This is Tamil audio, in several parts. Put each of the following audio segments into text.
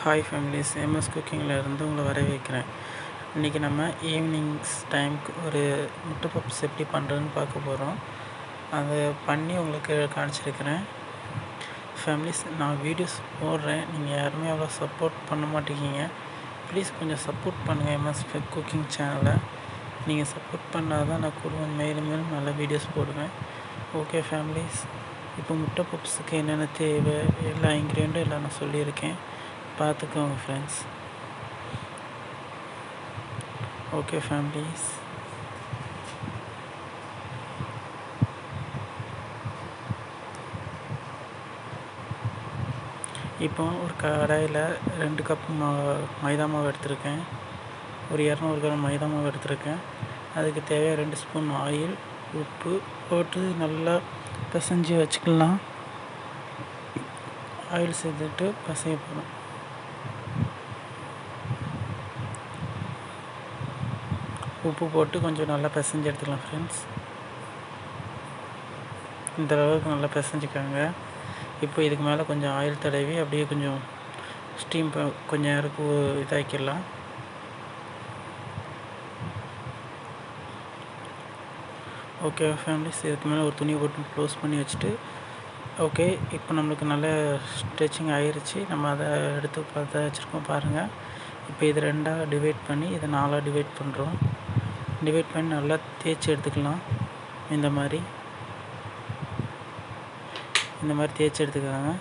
ஹாய் ஃபேமிலிஸ் எம்எஸ் குக்கிங்கில் இருந்து உங்களை வர வைக்கிறேன் இன்றைக்கி நம்ம ஈவினிங்ஸ் டைமுக்கு ஒரு முட்டை பப்ஸ் எப்படி பண்ணுறதுன்னு பார்க்க போகிறோம். அதை பண்ணி உங்களுக்கு காமிச்சிருக்கிறேன். ஃபேமிலிஸ் நான் வீடியோஸ் போடுறேன். நீங்கள் யாருமே அவ்வளோ சப்போர்ட் பண்ண மாட்டேங்கிங்க ப்ளீஸ் கொஞ்சம் சப்போர்ட் பண்ணுங்கள் எம்எஸ் குக்கிங் சேனலை. நீங்கள் சப்போர்ட் பண்ணால் தான் நான் கூட மேலும் மேலும் நல்ல வீடியோஸ் போடுவேன். ஓகே ஃபேமிலிஸ் இப்போ முட்டை பப்ஸுக்கு என்னென்ன தேவை எல்லா இன்க்ரீடியண்ட்டும் எல்லாம் நான் சொல்லியிருக்கேன். பார்த்துக்கோங்க ஃப்ரெண்ட்ஸ் ஓகே ஃபேமிலிஸ் இப்போ ஒரு கடாயில் ரெண்டு கப் மா மைதா மாவு எடுத்திருக்கேன். ஒரு இரநூறு கிராம் மைதா மாவு எடுத்திருக்கேன். அதுக்கு தேவையாக ரெண்டு ஸ்பூன் ஆயில் உப்பு போட்டு நல்லா பிசைஞ்சு வச்சுக்கலாம். ஆயில் சேர்த்துட்டு பசைய போகிறோம் உப்பு போட்டு கொஞ்சம் நல்லா பிசைஞ்சு எடுத்துக்கலாம் ஃப்ரெண்ட்ஸ் இந்த அளவுக்கு நல்லா பிசைஞ்சுக்காங்க. இப்போ இதுக்கு மேலே கொஞ்சம் ஆயில் தடவி அப்படியே கொஞ்சம் ஸ்டீம் கொஞ்சம் நேரத்துக்கு இதாக்கிடலாம். ஓகே ஃபேமிலிஸ் இதுக்கு மேலே ஒரு துணியை போட்டு க்ளோஸ் பண்ணி வச்சுட்டு ஓகே இப்போ நம்மளுக்கு நல்ல ஸ்ட்ரெச்சிங் ஆயிடுச்சு நம்ம அதை எடுத்து பார்த்து வச்சுருக்கோம் பாருங்கள் இப்போ இது ரெண்டாக டிவைட் பண்ணி இதை நாலாக டிவைட் பண்ணுறோம் டிவைட் பண்ணி நல்லா தேய்ச்சி எடுத்துக்கலாம். இந்த மாதிரி. இந்த மாதிரி தேய்ச்சி எடுத்துக்கோங்க.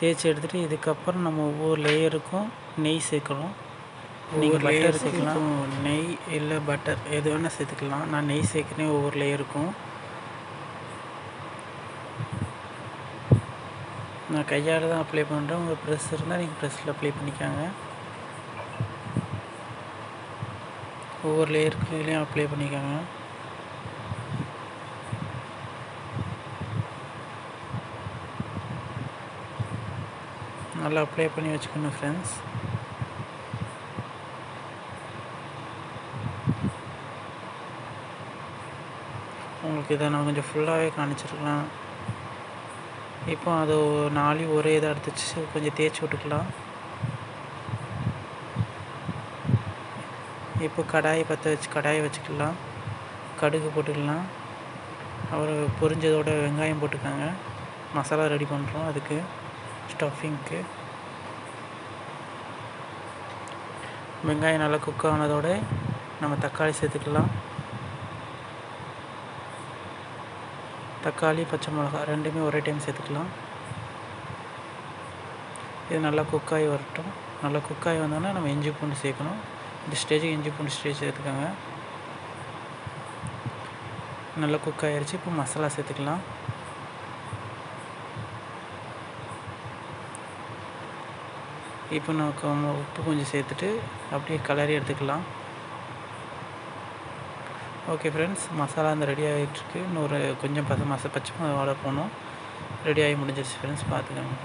தேய்ச்சி எடுத்துகிட்டு இதுக்கப்புறம் நம்ம ஒவ்வொரு லேயருக்கும் நெய் சேர்க்கணும். நீங்கள் பட்டர் சேர்க்கலாம். நெய் இல்லை பட்டர் எது வேணால் சேர்த்துக்கலாம். நான் நெய் சேர்க்குறேன் ஒவ்வொரு லேயருக்கும் நான் கையால் தான் அப்ளை பண்ணுறேன் உங்கள் ப்ரெஸ் இருந்தால் நீங்கள் ப்ரெஸ்ஸில் அப்ளை பண்ணிக்காங்க. ஒவ்வொரு லேயருக்குலேயும் அப்ளை பண்ணிக்கோங்க. நல்லா அப்ளை பண்ணி வச்சுக்கணும் ஃப்ரெண்ட்ஸ் உங்களுக்கு இதை நான் கொஞ்சம் ஃபுல்லாகவே காணிச்சிருக்கலாம் இப்போ அது நாளையும் ஒரே இதாக எடுத்துச்சு கொஞ்சம் தேய்ச்சி விட்டுக்கலாம். இப்போ கடாயை பற்ற வச்சு கடாயை வச்சுக்கலாம். கடுகு போட்டுக்கலாம். அப்புறம் பொரிஞ்சதோட வெங்காயம் போட்டுக்கோங்க. மசாலா ரெடி பண்ணுறோம் அதுக்கு. ஸ்டஃபிங்க்கு. வெங்காயம் நல்லா குக் ஆனதோட நம்ம தக்காளி சேர்த்துக்கலாம். தக்காளி பச்சை மிளகா ரெண்டுமே ஒரே டைம் சேர்த்துக்கலாம். இது நல்லா குக்காகி வரட்டும். நல்லா குக்காகி வந்தோன்னா நம்ம இஞ்சி பூண்டு சேர்க்கணும். இந்த ஸ்டேஜுக்கு இஞ்சி பூண்டு ஸ்டேஜ் சேர்த்துக்கோங்க நல்லா குக் ஆகிடுச்சு இப்போ மசாலா சேர்த்துக்கலாம். இப்போ நமக்கு உப்பு கொஞ்சம் சேர்த்துட்டு அப்படியே கலரி எடுத்துக்கலாம். ஓகே ஃப்ரெண்ட்ஸ் மசாலா அந்த ரெடி ஆகிட்டுருக்கு இன்னொரு கொஞ்சம் பச மச பச்சை வாழை போகணும் ரெடி ஆகி முடிஞ்சிருச்சு ஃப்ரெண்ட்ஸ் பார்த்துக்கோங்க.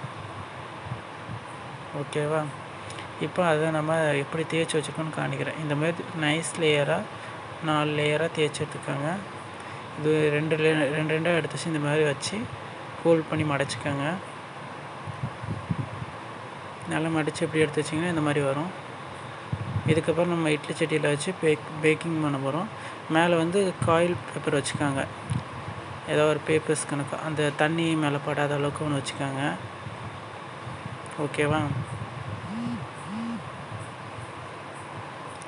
ஓகேவா இப்போ அதை நம்ம எப்படி தேய்ச்சி வச்சுக்கோன்னு காணிக்கிறேன் இந்த மாதிரி நைஸ் லேயராக நாலு லேயராக தேய்ச்சி எடுத்துக்கோங்க. இது ரெண்டு லே ரெண்டு ரெண்டாக எடுத்துச்சு. இந்த மாதிரி வச்சு கூல் பண்ணி மடைச்சிக்கோங்க. நல்லா மடித்து எப்படி எடுத்து வச்சிங்கன்னா இந்த மாதிரி வரும். இதுக்கப்புறம் நம்ம இட்லி செட்டியில் வச்சு பேக் பேக்கிங் பண்ண போகிறோம் மேலே வந்து காயில் பேப்பர் வச்சுக்காங்க. ஏதோ ஒரு பேப்பர்ஸ் கணக்கு அந்த தண்ணி மேலே படாத அளவுக்கு ஒன்று வச்சுக்காங்க. ஓகேவா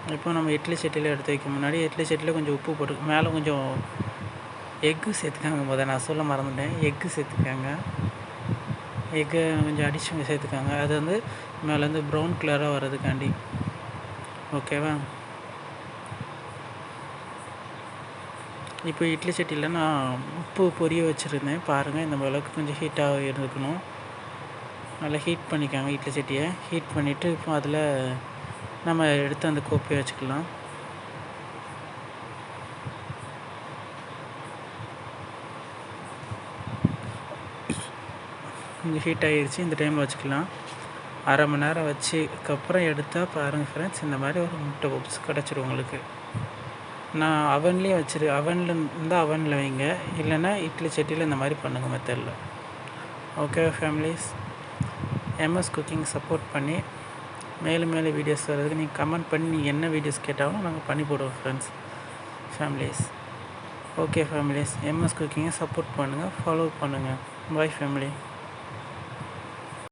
இப்போ நம்ம இட்லி சட்டியில் எடுத்து வைக்க முன்னாடி இட்லி சட்டியில் கொஞ்சம் உப்பு போட்டு மேலே கொஞ்சம் எக்கு சேர்த்துக்காங்க முதல் நான் சொல்ல மறந்துட்டேன். எக்கு சேர்த்துக்காங்க. எக்கு கொஞ்சம் அடிச்சு சேர்த்துக்காங்க. அது வந்து மேலேருந்து ப்ரௌன் கலராக வர்றதுக்காண்டி. ஓகேவா இப்போ இட்லி சட்டியில் நான் உப்பு பொரிய வச்சுருந்தேன். பாருங்கள் இந்த அளவுக்கு கொஞ்சம் ஹீட்டாக இருந்துக்கணும் நல்லா ஹீட் பண்ணிக்காங்க இட்லி சட்டியை. ஹீட் பண்ணிவிட்டு இப்போ அதில் நம்ம எடுத்து அந்த கோப்பையை வச்சுக்கலாம். கொஞ்சம் ஹீட் ஆகிடுச்சு இந்த டைமில் வச்சுக்கலாம். அரை மணி நேரம் வச்சுக்கப்புறம் எடுத்தால் பாருங்கள் ஃப்ரெண்ட்ஸ் இந்த மாதிரி ஒரு முட்டை பப்ஸ் கிடச்சிரும் உங்களுக்கு. நான் அவன்லேயும் வச்சிரு அவனில் இருந்தால் அவனில் வைங்க. இல்லைன்னா இட்லி சட்டியில் இந்த மாதிரி பண்ணுங்கள் மெத்தடில் okay families MS cooking support பண்ணி மேலும் மேலும் வீடியோஸ் வர்றதுக்கு நீங்கள் கமெண்ட் பண்ணி நீங்கள் என்ன வீடியோஸ் கேட்டாலும் நாங்கள் பண்ணி போடுவோம் friends families okay families MS குக்கிங்கை support பண்ணுங்கள் ஃபாலோ பண்ணுங்கள் பாய் ஃபேமிலி